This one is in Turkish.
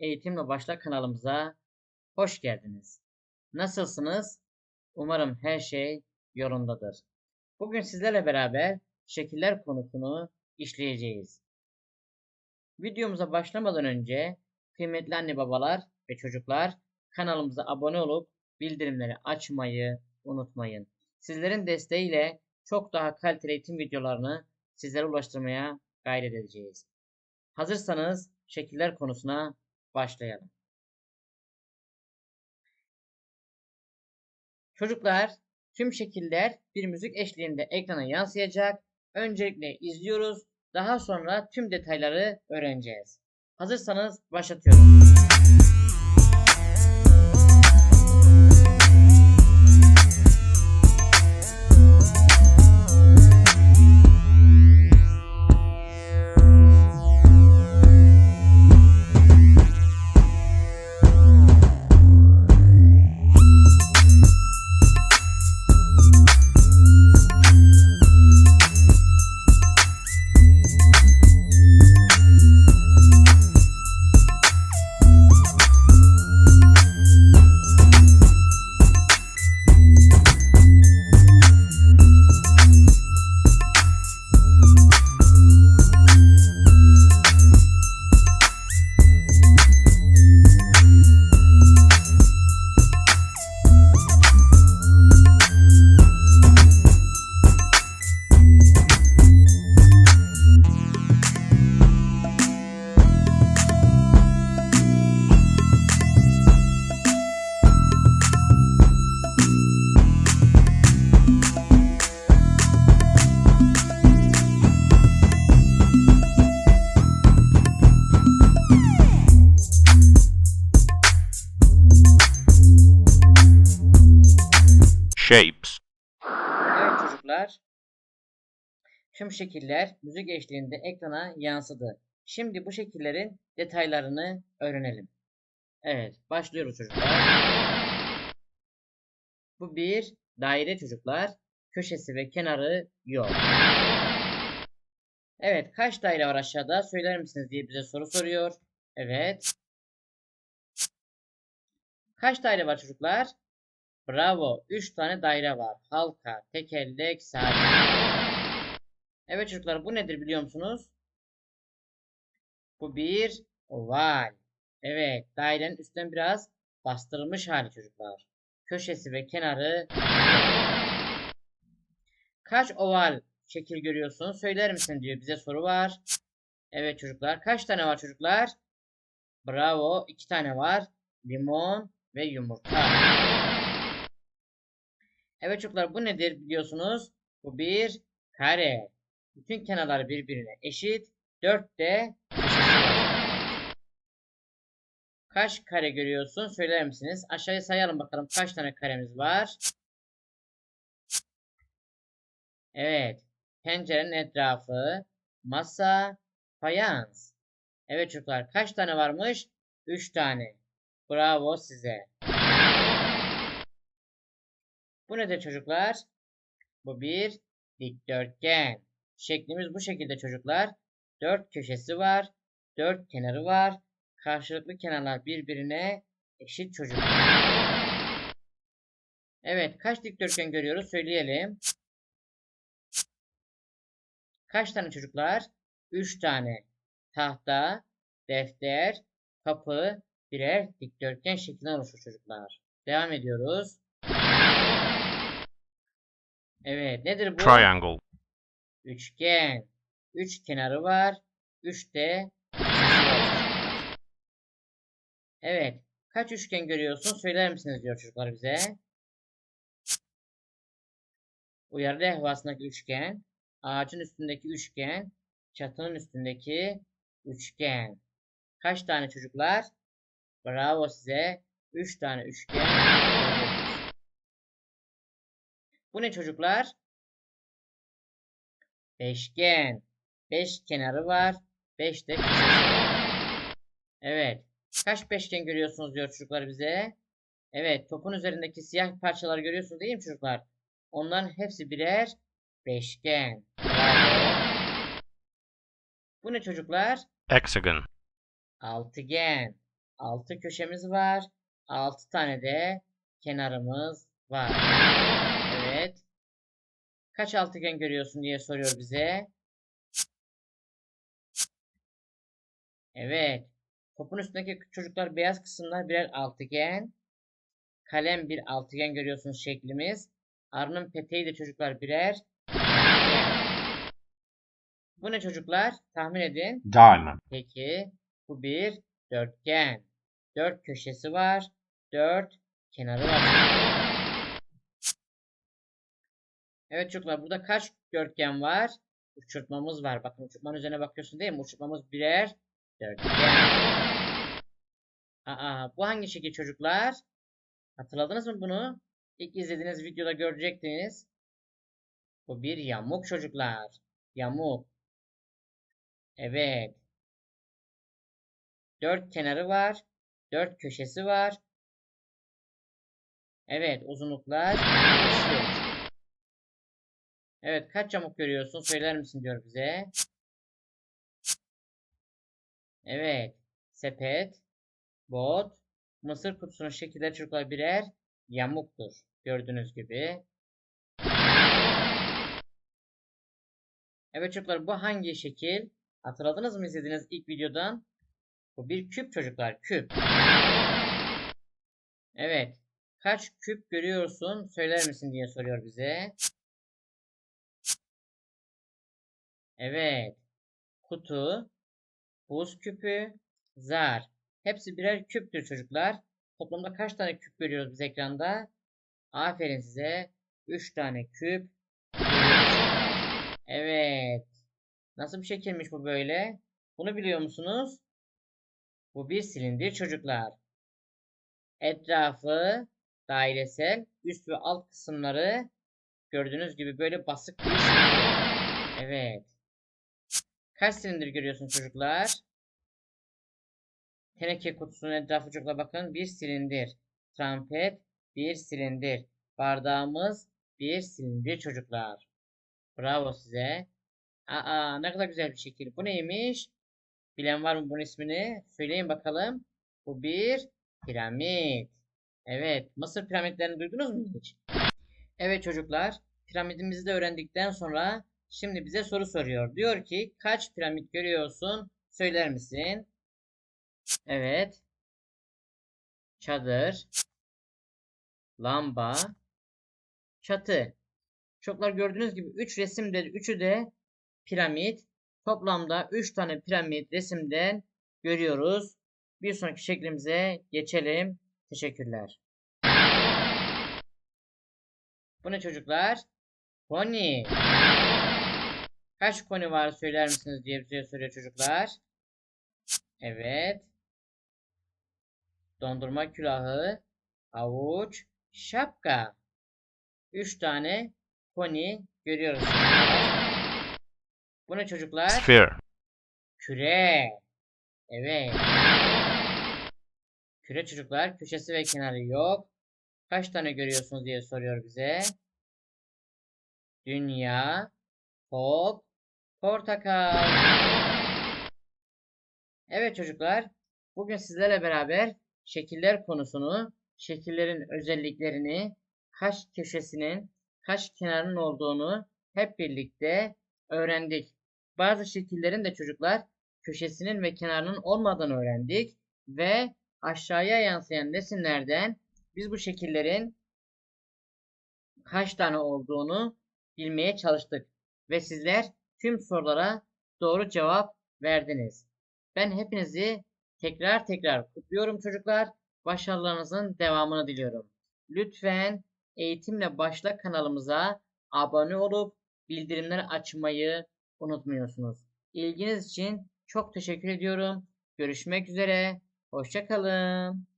Eğitimle Başla kanalımıza hoş geldiniz. Nasılsınız? Umarım her şey yolundadır. Bugün sizlerle beraber şekiller konusunu işleyeceğiz. Videomuza başlamadan önce kıymetli anne babalar ve çocuklar kanalımıza abone olup bildirimleri açmayı unutmayın. Sizlerin desteğiyle çok daha kaliteli eğitim videolarını sizlere ulaştırmaya gayret edeceğiz. Hazırsanız şekiller konusuna başlayalım. Çocuklar, tüm şekiller bir müzik eşliğinde ekrana yansıyacak. Öncelikle izliyoruz, daha sonra tüm detayları öğreneceğiz. Hazırsanız başlatıyorum. Shapes. Evet çocuklar. Tüm şekiller müzik eşliğinde ekrana yansıdı. Şimdi bu şekillerin detaylarını öğrenelim. Evet, başlıyoruz çocuklar. Bu bir daire çocuklar. Köşesi ve kenarı yok. Evet, kaç daire var aşağıda? Söyler misiniz diye bize soru soruyor. Evet. Kaç daire var çocuklar? Bravo. 3 tane daire var. Halka, tekerlek, saat. Evet çocuklar bu nedir biliyor musunuz? Bu bir oval. Evet dairenin üstten biraz bastırılmış hali çocuklar. Köşesi ve kenarı. Kaç oval şekil görüyorsun? Söyler misin diyor bize soru var. Evet çocuklar. Kaç tane var çocuklar? Bravo. 2 tane var. Limon ve yumurta. Evet çocuklar bu nedir biliyorsunuz? Bu bir kare. Bütün kenarları birbirine eşit. 4 de. Kaç kare görüyorsun? Söyler misiniz? Aşağıya sayalım bakalım kaç tane karemiz var. Evet. Pencerenin etrafı, masa, fayans. Evet çocuklar kaç tane varmış? 3 tane. Bravo size. Bu nedir çocuklar? Bu bir dikdörtgen. Şeklimiz bu şekilde çocuklar. Dört köşesi var. Dört kenarı var. Karşılıklı kenarlar birbirine eşit çocuklar. Evet, kaç dikdörtgen görüyoruz söyleyelim. Kaç tane çocuklar? Üç tane. Tahta, defter, kapı birer dikdörtgen şeklinden oluşur çocuklar. Devam ediyoruz. Evet, nedir bu? Triangle. Üçgen. Üç kenarı var. Üç de. Evet. Kaç üçgen görüyorsun? Söyler misiniz diyor çocuklar bize. Uyarı levhasındaki üçgen. Ağacın üstündeki üçgen. Çatının üstündeki üçgen. Kaç tane çocuklar? Bravo size. Üç tane üçgen. Bu ne çocuklar? Beşgen. Beş kenarı var. Beş de. Evet. Kaç beşgen görüyorsunuz diyor çocuklar bize. Evet. Topun üzerindeki siyah parçaları görüyorsunuz değil mi çocuklar? Onların hepsi birer beşgen. Bu ne çocuklar? Hexagon. Altıgen. 6 köşemiz var. 6 tane de kenarımız var. Kaç altıgen görüyorsun diye soruyor bize. Evet. Topun üstündeki çocuklar beyaz kısımlar birer altıgen. Kalem bir altıgen görüyorsunuz şeklimiz. Arının peteği de çocuklar birer. Bu ne çocuklar? Tahmin edin. diamond, Peki bu bir dörtgen. Dört köşesi var. Dört kenarı var. Evet çocuklar burada kaç dörtgen var? Uçurtmamız var. Bakın uçurtmanın üzerine bakıyorsun değil mi? Uçurtmamız birer dörtgen. Aa, bu hangi şekil çocuklar? Hatırladınız mı bunu? İlk izlediğiniz videoda görecektiniz. Bu bir yamuk çocuklar. Yamuk. Evet. Dört kenarı var. Dört köşesi var. Evet uzunluklar. Evet kaç yamuk görüyorsun söyler misin diyor bize. Evet. Sepet, bot, mısır kutusunun şekilleri çocuklar birer yamuktur. Gördüğünüz gibi. Evet çocuklar bu hangi şekil? Hatırladınız mı izlediğiniz ilk videodan? Bu bir küp çocuklar küp. Evet. Kaç küp görüyorsun söyler misin diye soruyor bize. Evet. Kutu, buz küpü, zar. Hepsi birer küptür çocuklar. Toplamda kaç tane küp görüyoruz biz ekranda? Aferin size. 3 tane küp. Evet. Nasıl bir şekilmiş bu böyle? Bunu biliyor musunuz? Bu bir silindir çocuklar. Etrafı dairesel, üst ve alt kısımları gördüğünüz gibi böyle basık. Evet. Kaç silindir görüyorsun çocuklar? Teneke kutusunun etrafı çocuklar bakın bir silindir. Trampet bir silindir. Bardağımız bir silindir çocuklar. Bravo size. Aa ne kadar güzel bir şekil. Bu neymiş? Bilen var mı bunun ismini? Söyleyin bakalım. Bu bir piramit. Evet. Mısır piramitlerini duydunuz mu hiç? Evet çocuklar. Piramidimizi de öğrendikten sonra şimdi bize soru soruyor. Diyor ki kaç piramit görüyorsun? Söyler misin? Evet. Çadır. Lamba. Çatı. Çocuklar gördüğünüz gibi 3 resimde üçü de piramit. Toplamda 3 tane piramit resimden görüyoruz. Bir sonraki şeklimize geçelim. Teşekkürler. Bu ne çocuklar? Koni. Kaç koni var söyler misiniz diye bize soruyor çocuklar. Evet. Dondurma külahı, havuç, şapka. 3 tane koni görüyoruz. Bu ne çocuklar? sphere, Küre. Evet. Küre çocuklar köşesi ve kenarı yok. Kaç tane görüyorsunuz diye soruyor bize. Dünya, top, portakal. Evet çocuklar, bugün sizlerle beraber şekiller konusunu, şekillerin özelliklerini, kaç köşesinin, kaç kenarının olduğunu hep birlikte öğrendik. Bazı şekillerin de çocuklar köşesinin ve kenarının olmadığını öğrendik ve aşağıya yansıyan resimlerden biz bu şekillerin kaç tane olduğunu bilmeye çalıştık ve sizler tüm sorulara doğru cevap verdiniz. Ben hepinizi tekrar tekrar kutluyorum çocuklar. Başarılarınızın devamını diliyorum. Lütfen Eğitimle Başla kanalımıza abone olup bildirimleri açmayı unutmuyorsunuz. İlginiz için çok teşekkür ediyorum. Görüşmek üzere. Hoşça kalın.